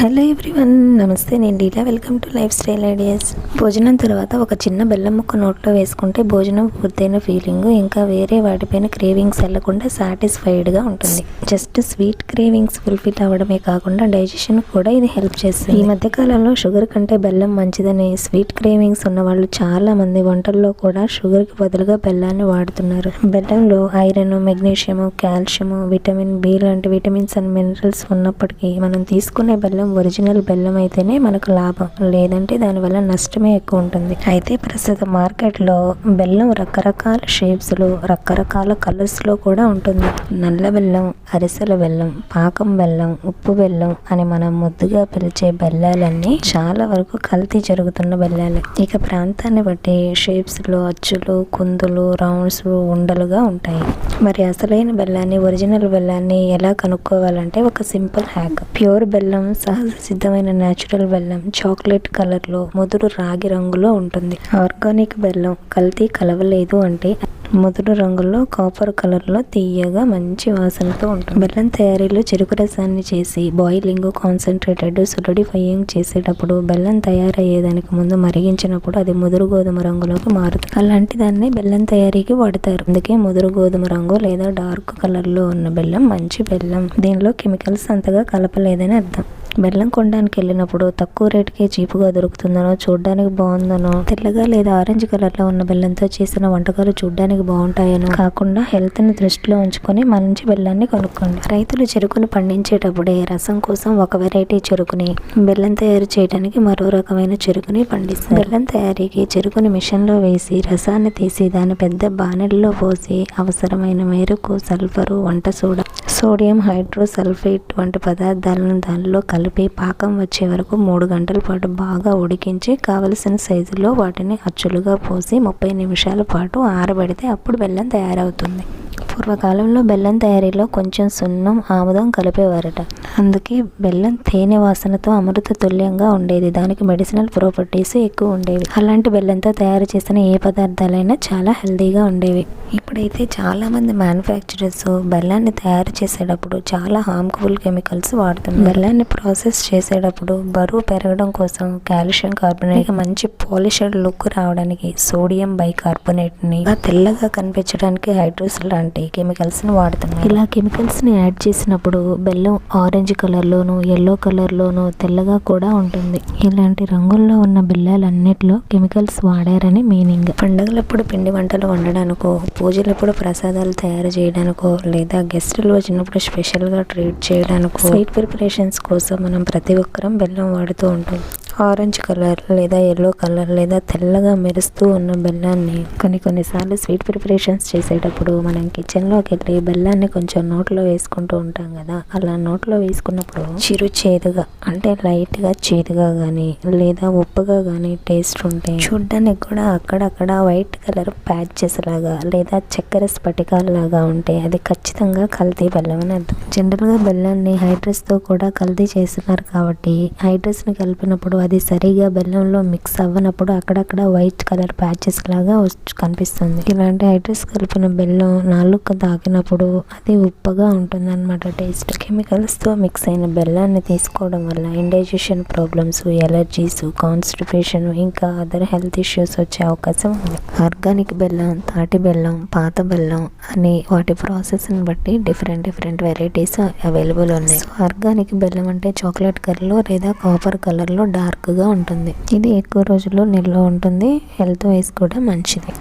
Hello everyone నమస్తే నేను Deela welcome to lifestyle ideas భోజనం తర్వాత ఒక చిన్న బెల్లం ముక్క నోట్లో వేసుకుంటే భోజనం పూర్తయిన ఫీలింగ్ ఇంకా వేరే వాటిపైన క్రేవింగ్స్ వెళ్ళకుండా సాటిస్ఫైడ్గా ఉంటుంది. జస్ట్ స్వీట్ క్రేవింగ్స్ ఫుల్ఫిల్ అవ్వడమే కాకుండా డైజెషన్ కూడా ఇది హెల్ప్ చేస్తుంది. ఈ మధ్య కాలంలో షుగర్ కంటే బెల్లం మంచిదని స్వీట్ క్రేవింగ్స్ ఉన్న వాళ్ళు చాలా మంది వంటల్లో కూడా షుగర్కి బదులుగా బెల్లాన్ని వాడుతున్నారు. బెల్లంలో iron magnesium calcium vitamin B లాంటి విటమిన్స్ అండ్ మినరల్స్ ఉన్నప్పటికీ మనం తీసుకునే బెల్లం ఒరిజినల్ బెల్లం అయితేనే మనకు లాభం. లేదంటే దానివల్ల నష్టమే ఎక్కువ ఉంటుంది. అయితే ప్రస్తుతం మార్కెట్లో బెల్లం రకరకాల షేప్స్లో రకరకాల కలర్స్లో కూడా ఉంటుంది. నల్ల బెల్లం అరిసెల బెల్లం పాకం బెల్లం ఉప్పు బెల్లం అని మనం ముద్దుగా పిలిచే బెల్లాలన్నీ చాలా వరకు కల్తీ జరుగుతున్న బెల్లాలే. ఇక ప్రాంతాన్ని బట్టి షేప్స్లో అచ్చులు కుందులు రౌండ్స్ ఉండలుగా ఉంటాయి. మరి అసలైన బెల్లాన్ని ఒరిజినల్ బెల్లాన్ని ఎలా కనుక్కోవాలంటే ఒక సింపుల్ హ్యాక్ ప్యూర్ బెల్లం సహజ సిద్ధమైన న్యాచురల్ బెల్లం చాక్లెట్ కలర్లో ముదురు రాగి రంగులో ఉంటుంది. ఆర్గానిక్ బెల్లం కల్తీ కలవలేదు అంటే ముదురు రంగులో కాపర్ కలర్లో తీయగా మంచి వాసనతో ఉంటుంది. బెల్లం తయారీలో చెరుకు రసాన్ని చేసి బాయిలింగ్ కాన్సన్ట్రేటెడ్ సులడిఫైయింగ్ చేసేటప్పుడు బెల్లం తయారయ్యేదానికి ముందు మరిగించినప్పుడు అది ముదురు గోధుమ రంగులోకి మారుతుంది. అలాంటి దాన్ని బెల్లం తయారీకి వాడతారు. అందుకే ముదురు గోధుమ రంగు లేదా డార్క్ కలర్లో ఉన్న బెల్లం మంచి బెల్లం. దీనిలో కెమికల్స్ అంతగా కలపలేదని అర్థం. బెల్లం కొనడానికి వెళ్ళినప్పుడు తక్కువ రేటుకే చీపుగా దొరుకుతుందనో చూడడానికి బాగుందనో తెల్లగా లేదా ఆరెంజ్ కలర్లో ఉన్న బెల్లంతో చేసిన వంటకాలు చూడడానికి బాగుంటాయనో కాకుండా హెల్త్ని దృష్టిలో ఉంచుకొని మంచి బెల్లాన్ని కొనుక్కోండి. రైతులు చెరుకును పండించేటప్పుడే రసం కోసం ఒక వెరైటీ చెరుకుని బెల్లం తయారు చేయడానికి మరో రకమైన చెరుకుని పండిస్తారు. బెల్లం తయారీకి చెరుకుని మిషన్లో వేసి రసాన్ని తీసి దాన్ని పెద్ద బాణెల్లో పోసి అవసరమైన మేరకు సల్ఫరు వంట సోడా సోడియం హైడ్రోసల్ఫేట్ వంటి పదార్థాలను దానిలో కలిపి పాకం వచ్చే వరకు మూడు గంటల పాటు బాగా ఉడికించి కావలసిన సైజులో వాటిని అచ్చులుగా పోసి ముప్పై నిమిషాల పాటు ఆరబెడితే అప్పుడు బెల్లం తయారవుతుంది. పూర్వకాలంలో బెల్లం తయారీలో కొంచెం సున్నం ఆముదం కలిపేవారట. అందుకే బెల్లం తేనె వాసనతో అమృత తుల్యంగా ఉండేది. దానికి మెడిసినల్ ప్రాపర్టీస్ ఎక్కువ ఉండేవి. అలాంటి బెల్లంతో తయారు చేసిన ఏ పదార్థాలైనా చాలా హెల్తీగా ఉండేవి. ఇప్పుడైతే చాలామంది మ్యానుఫ్యాక్చరర్స్ బెల్లాన్ని తయారు చేసేటప్పుడు చాలా హార్మ్ఫుల్ కెమికల్స్ వాడుతున్నారు. బెల్లాన్ని ప్రాసెస్ చేసేటప్పుడు బరువు పెరగడం కోసం కాల్షియం కార్బోనేట్ మంచి పాలిషడ్ లుక్ రావడానికి సోడియం బైకార్బోనేట్ని తెల్లగా కనిపించడానికి హైడ్రోస్ లాంటి కెమికల్స్ని వాడుతున్నారు. ఇలా కెమికల్స్ని యాడ్ చేసినప్పుడు బెల్లం ఆరెంజ్ కలర్లోను ఎల్లో కలర్లోను తెల్లగా కూడా ఉంటుంది. ఇలాంటి రంగుల్లో ఉన్న బెల్లాలన్నిటిలో కెమికల్స్ వాడారని మీనింగ్ పండుగలప్పుడు పిండి వంటలు వండడానికి పూజలప్పుడు ప్రసాదాలు తయారు చేయడానికో లేదా గెస్టులు వచ్చినప్పుడు స్పెషల్గా ట్రీట్ చేయడానికో స్వీట్ ప్రిపరేషన్స్ కోసం మనం ప్రతి ఒక్కరం బెల్లం వాడుతూ ఉంటాం. ఆరెంజ్ కలర్ లేదా ఎల్లో కలర్ లేదా తెల్లగా మెరుస్తూ ఉన్న బెల్లాన్ని కొన్ని కొన్నిసార్లు స్వీట్ ప్రిపరేషన్స్ చేసేటప్పుడు మనం కిచెన్లోకి వెళ్ళి బెల్లాన్ని కొంచెం నోట్లో వేసుకుంటూ ఉంటాం కదా అలా నోట్లో వేసుకున్నప్పుడు చిరు చేదుగా అంటే లైట్గా చేదుగా కానీ లేదా ఉప్పుగా కానీ టేస్ట్ ఉంటే చూడ్డానికి కూడా అక్కడక్కడ వైట్ కలర్ ప్యాచెస్ లాగా లేదా చక్కెర స్ఫటికాల్లాగా ఉంటే అది ఖచ్చితంగా కల్తీ బెల్లం అని అర్థం. జనరల్గా బెల్లాన్ని హైడ్రస్తో కూడా కల్తీ చేస్తున్నారు కాబట్టి హైడ్రస్ని కలిపినప్పుడు అది సరిగా బెల్లంలో మిక్స్ అవ్వనప్పుడు అక్కడక్కడ వైట్ కలర్ ప్యాచెస్ లాగా కనిపిస్తుంది. ఇలాంటి హైడ్రస్ కలిపిన బెల్లం నాలుక తాకినప్పుడు అది ఉప్పగా ఉంటుంది అనమాట టేస్ట్. కెమికల్స్తో మిక్స్ అయిన బెల్లాన్ని తీసుకోవడం వల్ల ఇండైజెషన్ ప్రాబ్లమ్స్ ఎలర్జీస్ కాన్స్టిపేషన్ ఇంకా అదర్ హెల్త్ ఇష్యూస్ వచ్చే అవకాశం ఉంది. ఆర్గానిక్ బెల్లం తాటి బెల్లం పాత బెల్లం అని వాటి ప్రాసెస్ని బట్టి డిఫరెంట్ డిఫరెంట్ వెరైటీస్ అవైలబుల్ ఉన్నాయి. ఆర్గానిక్ బెల్లం అంటే చాక్లెట్ కలర్లో లేదా కాపర్ కలర్లో చిక్కగా ఉంటుంది. ఇది ఎక్కువ రోజులు నిల్వ ఉంటుంది. హెల్త్ వైజ్ కూడా మంచిది.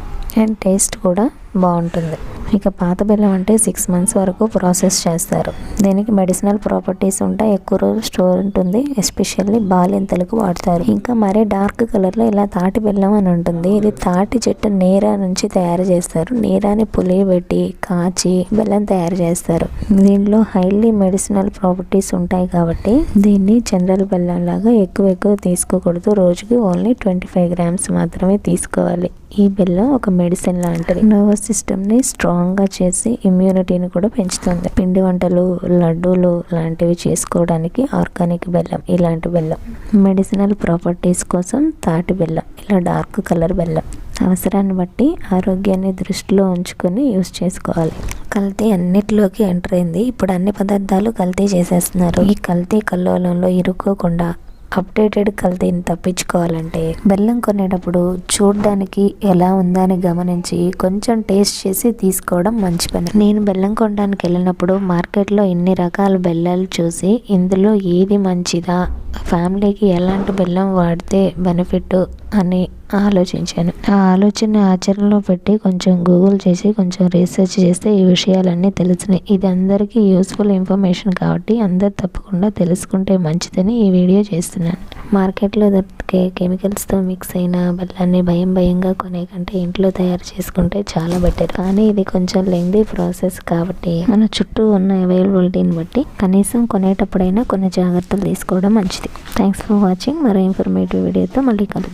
అండ్ టేస్ట్ కూడా బాగుంటుంది. ఇక పాత బెల్లం అంటే సిక్స్ మంత్స్ వరకు ప్రాసెస్ చేస్తారు. దీనికి మెడిసినల్ ప్రాపర్టీస్ ఉంటాయి. ఎక్కువ రోజులు స్టోర్ ఉంటుంది. ఎస్పెషల్లీ బాలింతలకు వాడతారు. ఇంకా మరీ డార్క్ కలర్లో ఇలా తాటి బెల్లం అని ఉంటుంది. ఇది తాటి చెట్టు నీరా నుంచి తయారు చేస్తారు. నీరాని పులియబెట్టి కాచి బెల్లం తయారు చేస్తారు. దీనిలో హైలీ మెడిసినల్ ప్రాపర్టీస్ ఉంటాయి కాబట్టి దీన్ని జనరల్ బెల్లం లాగా ఎక్కువ ఎక్కువ తీసుకోకూడదు. రోజుకి ఓన్లీ ట్వంటీ ఫైవ్ గ్రామ్స్ మాత్రమే తీసుకోవాలి. ఈ బెల్లం ఒక మెడిసిన్ లాంటిది. నర్వస్ సిస్టమ్ని స్ట్రాంగ్గా చేసి ఇమ్యూనిటీని కూడా పెంచుతుంది. పిండి వంటలు లడ్డూలు లాంటివి చేసుకోవడానికి ఆర్గానిక్ బెల్లం ఇలాంటి బెల్లం. మెడిసినల్ ప్రాపర్టీస్ కోసం తాటి బెల్లం ఇలా డార్క్ కలర్ బెల్లం. అవసరాన్ని బట్టి ఆరోగ్యాన్ని దృష్టిలో ఉంచుకొని యూస్ చేసుకోవాలి. కల్తీ అన్నిటిలోకి ఎంటర్ అయింది. ఇప్పుడు అన్ని పదార్థాలు కల్తీ చేసేస్తున్నారు. ఈ కల్తీ కల్లోలంలో ఇరుక్కోకుండా అప్డేటెడ్ కల్తీని తప్పించుకోవాలంటే బెల్లం కొనేటప్పుడు చూడడానికి ఎలా ఉందా అని గమనించి కొంచెం టేస్ట్ చేసి తీసుకోవడం మంచి పని. నేను బెల్లం కొనడానికి వెళ్ళినప్పుడు మార్కెట్లో ఎన్ని రకాల బెల్లాలు చూసి ఇందులో ఏది మంచిదా ఫ్యామిలీకి ఎలాంటి బెల్లం వాడితే బెనిఫిట్ అని ఆలోచించాను. ఆ ఆలోచన ఆచరణలో పెట్టి కొంచెం గూగుల్ చేసి కొంచెం రీసెర్చ్ చేస్తే ఈ విషయాలన్నీ తెలిసినాయి ఇది అందరికీ యూస్ఫుల్ ఇన్ఫర్మేషన్ కాబట్టి అందరు తప్పకుండా తెలుసుకుంటే మంచిదని ఈ వీడియో చేస్తున్నాను. మార్కెట్లో దొరికే కెమికల్స్తో మిక్స్ అయిన బెల్లాన్ని భయం భయంగా కొనే కంటే ఇంట్లో తయారు చేసుకుంటే చాలా బెటర్ కానీ ఇది కొంచెం లెంగ్దీ ప్రాసెస్ కాబట్టి మన చుట్టూ ఉన్న అవైలబిలిటీని బట్టి కనీసం కొనేటప్పుడైనా కొన్ని జాగ్రత్తలు తీసుకోవడం మంచిది. థ్యాంక్స్ ఫర్ వాచింగ్ మరో ఇన్ఫర్మేటివ్ వీడియోతో మళ్ళీ కలుద్దాం.